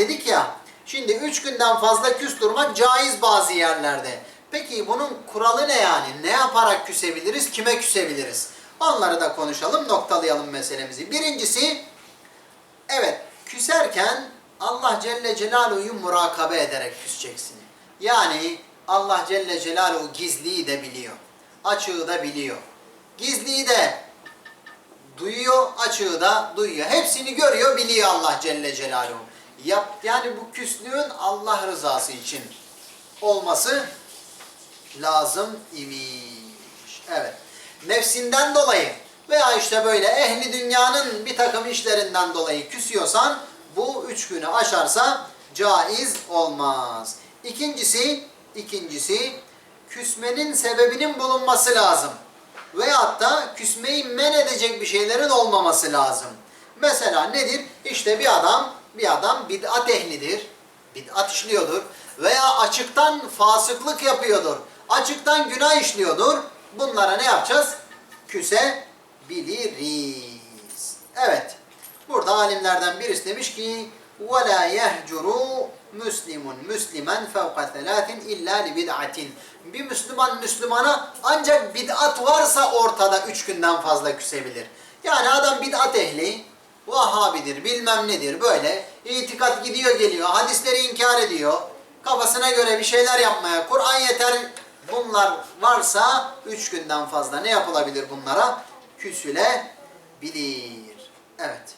dedik ya. Şimdi üç günden fazla küs durmak caiz bazı yerlerde. Peki bunun kuralı ne yani? Ne yaparak küsebiliriz, kime küsebiliriz? Onları da konuşalım, noktalayalım meselemizi. Birincisi, evet küserken Allah Celle Celaluhu'yu murakabe ederek küseceksin. Yani Allah Celle Celaluhu gizliyi de biliyor, açığı da biliyor. Gizliyi de duyuyor, açığı da duyuyor. Hepsini görüyor, biliyor Allah Celle Celaluhu. Yap, yani bu küslüğün Allah rızası için olması lazım imiş. Evet. Nefsinden dolayı veya işte böyle ehli dünyanın bir takım işlerinden dolayı küsüyorsan bu üç günü aşarsa caiz olmaz. İkincisi, ikincisi küsmenin sebebinin bulunması lazım. Veyahut da küsmeyi men edecek bir şeylerin olmaması lazım. Mesela nedir? İşte bir adam, bir adam bid'at ehlidir. Bid'at işliyordur. Veya açıktan fasıklık yapıyordur. Açıktan günah işliyordur. Bunlara ne yapacağız? Küse biliriz. Evet. Burada alimlerden birisi demiş ki وَلَا يَهْجُرُ Müslimun Müslimen fevka thelâtin illa li bid'atin. Bir Müslüman Müslümana ancak bid'at varsa ortada üç günden fazla küsebilir. Yani adam bid'at ehli, Vahhabidir, bilmem nedir böyle. itikat gidiyor geliyor, hadisleri inkar ediyor. Kafasına göre bir şeyler yapmaya, Kur'an yeter bunlar varsa üç günden fazla ne yapılabilir bunlara? Küsülebilir. Evet.